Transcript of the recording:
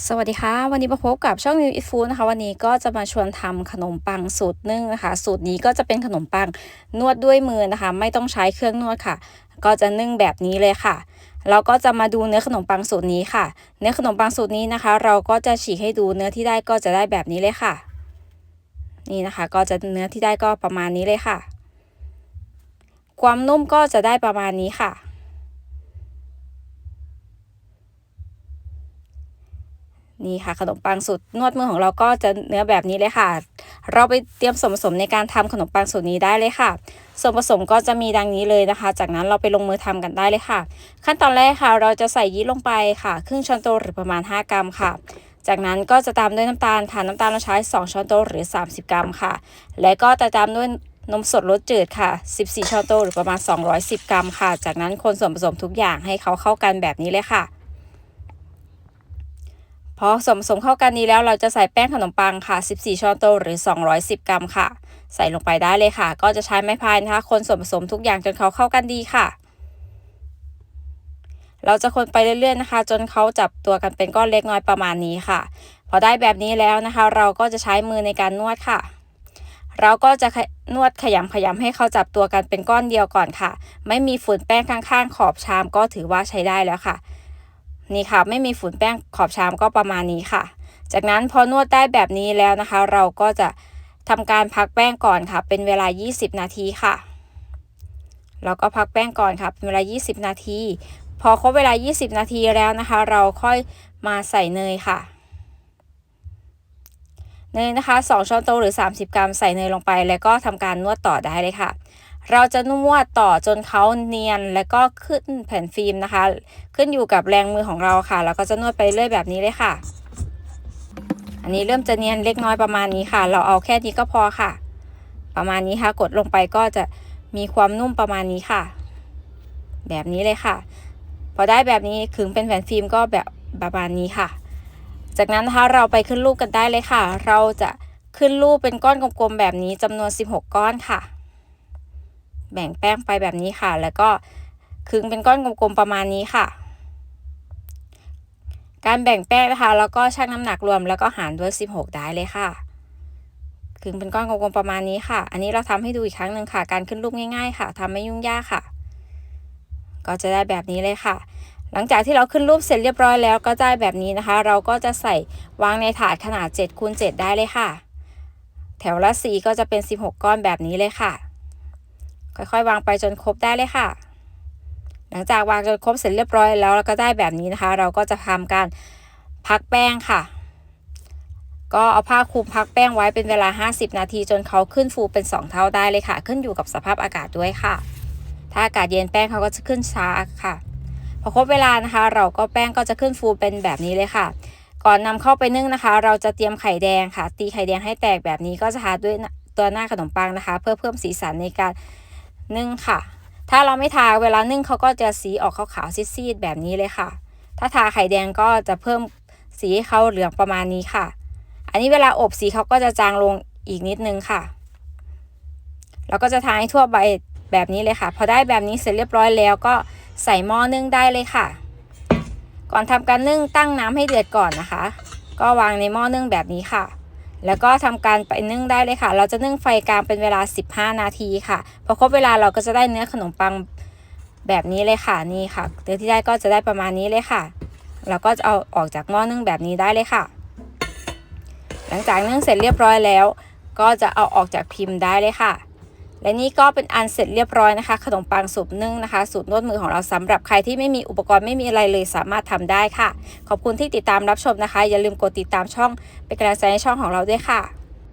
สวัสดีค่ะ วันนี้มาพบกับช่อง New It Food นะคะ วันนี้ก็จะมาชวนทำขนมปังสูตรนึ่งนะคะ สูตรนี้ก็จะเป็นขนมปังนวดด้วยมือนะคะ ไม่ต้องใช้เครื่องนวดค่ะ ก็จะนึ่งแบบนี้เลยค่ะเราก็จะมาดูเนื้อขนมปังสูตรนี้ค่ะ เนื้อขนมปังสูตรนี้นะคะ เราก็จะฉีกให้ดูเนื้อที่ได้ก็จะได้แบบนี้เลยค่ะ นี่นะคะ ก็จะเนื้อที่ได้ก็ประมาณนี้เลยค่ะ ความนุ่มก็จะได้ประมาณนี้ค่ะ นี่ค่ะขนมปังสูตรนวดมือของเราก็จะเนื้อแบบนี้เลยค่ะ เราไปเตรียมส่วนผสมในการทำขนมปังสูตรนี้ได้เลยค่ะ ส่วนผสมก็จะมีดังนี้เลยนะคะ จากนั้นเราไปลงมือทำกันได้เลยค่ะ ขั้นตอนแรกค่ะ เราจะใส่ยีสต์ลงไปค่ะครึ่งช้อนโต๊ะหรือประมาณ 5 กรัมค่ะ จากนั้นก็จะตามด้วยน้ำตาลค่ะน้ำตาลเราใช้ 2 ช้อนโต๊ะหรือ 30 กรัมค่ะ และก็จะตามด้วยนมสดรสจืดค่ะ 14 ช้อนโต๊ะหรือประมาณ 210 กรัมค่ะ จากนั้นคนส่วนผสมทุกอย่างให้เขาเข้ากันแบบนี้เลยค่ะ พอสมผสมเข้ากันนี้แล้วเราจะใส่แป้งขนมปังค่ะ 14 ช้อนโต๊ะหรือ 210 กรัมค่ะ ใส่ลงไปได้เลยค่ะ ก็จะใช้ไม้พายนะคะ คนส่วนผสมทุกอย่างจนเขาเข้ากันดีค่ะ เราจะคนไปเรื่อยๆนะคะ จนเขาจับตัวกันเป็นก้อนเล็กน้อยประมาณนี้ค่ะ พอได้แบบนี้แล้วนะคะ เราก็จะใช้มือในการนวดค่ะ เราก็จะนวดขยำขยำให้เขาจับตัวกันเป็นก้อนเดียวก่อนค่ะ ไม่มีฝุ่นแป้งข้างๆ ขอบชามก็ถือว่าใช้ได้แล้วค่ะ นี่ค่ะ ไม่มีฝุ่นแป้งขอบชามก็ประมาณนี้ค่ะ จากนั้นพอนวดได้แบบนี้แล้วนะคะ เราก็จะทำการพักแป้งก่อนค่ะ เป็นเวลา 20 นาทีค่ะเราก็พักแป้งก่อนค่ะเป็นเวลา 20 นาที พอครบเวลา 20 นาทีแล้วนะคะ เราค่อยมาใส่เนยค่ะ เนยนะคะ 2 ช้อนโต๊ะหรือ 30 กรัมใส่เนยลงไป แล้วก็ทำการนวดต่อได้เลยค่ะ เราจะนวดต่อจนเขาเนียนแล้วก็ขึ้นแผ่นฟิล์มนะคะ ขึ้นอยู่กับแรงมือของเราค่ะแล้วก็จะนวดไปเรื่อยแบบนี้เลยค่ะ อันนี้เริ่มจะเนียนเล็กน้อยประมาณนี้ค่ะ เราเอาแค่นี้ก็พอค่ะ ประมาณนี้ค่ะ กดลงไปก็จะมีความนุ่มประมาณนี้ค่ะ แบบนี้เลยค่ะ พอได้แบบนี้ขึงเป็นแผ่นฟิล์มก็แบบประมาณนี้ค่ะ จากนั้นนะคะเราไปขึ้นรูปกันได้เลยค่ะ เราจะขึ้นรูปเป็นก้อนกลมๆแบบนี้จำนวน 16 ก้อนค่ะ แบ่งแป้งไปแบบนี้ค่ะ แล้วก็ขึงเป็นก้อนกลมๆประมาณนี้ค่ะ การแบ่งแป้งนะคะ แล้วก็ชั่งน้ำหนักรวมแล้วก็หารด้วย 16 ได้เลยค่ะขึงเป็นก้อนกลมๆประมาณนี้ค่ะ อันนี้เราทำให้ดูอีกครั้งหนึ่งค่ะ การขึ้นรูปง่าย ๆ ค่ะทำไม่ยุ่งยากค่ะ ก็จะได้แบบนี้เลยค่ะ หลังจากที่เราขึ้นรูปเสร็จเรียบร้อยแล้วก็ได้แบบนี้นะคะ เราก็จะใส่วางในถาดขนาด7คูณ7ได้เลยค่ะ แถวละสีก็จะเป็น 16 ก้อนแบบนี้เลยค่ะ ค่อยๆ วางไปจนครบได้เลยค่ะ หลังจากวางจนครบเสร็จเรียบร้อยแล้วเราก็ได้แบบนี้นะคะ เราก็จะทำการพักแป้งค่ะ ก็เอาผ้าคลุมพักแป้งไว้เป็นเวลา 50 นาที จนเขาขึ้นฟูเป็น 2 เท่าได้เลยค่ะ ขึ้นอยู่กับสภาพอากาศด้วยค่ะ ถ้าอากาศเย็นแป้งเขาก็จะขึ้นช้าค่ะ พอครบเวลานะคะ เราก็แป้งก็จะขึ้นฟูเป็นแบบนี้เลยค่ะก่อนนำเข้าไปนึ่งนะคะ เราจะเตรียมไข่แดงค่ะ ตีไข่แดงให้แตกแบบนี้ก็จะทาด้วยตัวหน้าขนมปังนะคะ เพื่อเพิ่มสีสันในการ นึ่งค่ะ ถ้าเราไม่ทาเวลานึ่งเขาก็จะสีออกขาวๆซีดๆแบบนี้เลยค่ะ ถ้าทาไข่แดงก็จะเพิ่มสีให้เขาเหลืองประมาณนี้ค่ะ อันนี้เวลาอบสีเขาก็จะจางลงอีกนิดนึงค่ะเราก็จะทาให้ทั่วใบแบบนี้เลยค่ะ พอได้แบบนี้เสร็จเรียบร้อยแล้วก็ใส่หม้อนึ่งได้เลยค่ะ ก่อนทำการนึ่งตั้งน้ำให้เดือดก่อนนะคะ ก็วางในหม้อนึ่งแบบนี้ค่ะ แล้วก็ทำการไปนึ่งได้เลยค่ะ เราจะนึ่งไฟกลางเป็นเวลา 15 นาทีค่ะ พอครบเวลาเราก็จะได้เนื้อขนมปังแบบนี้เลยค่ะนี่ค่ะเนื้อที่ได้ก็จะได้ประมาณนี้เลยค่ะ เราก็จะเอาออกจากหม้อนึ่งแบบนี้ได้เลยค่ะ หลังจากนึ่งเสร็จเรียบร้อยแล้ว ก็จะเอาออกจากพิมพ์ได้เลยค่ะ และนี่ก็เป็นอันเสร็จเรียบร้อยนะคะ ขนมปังสูบนึ่งนะคะ สูตรนวดมือของเราสำหรับใครที่ไม่มีอุปกรณ์ไม่มีอะไรเลยสามารถทำได้ค่ะ ขอบคุณที่ติดตามรับชมนะคะ อย่าลืมกดติดตามช่องเป็นกำลังใจให้ช่องของเราด้วยค่ะ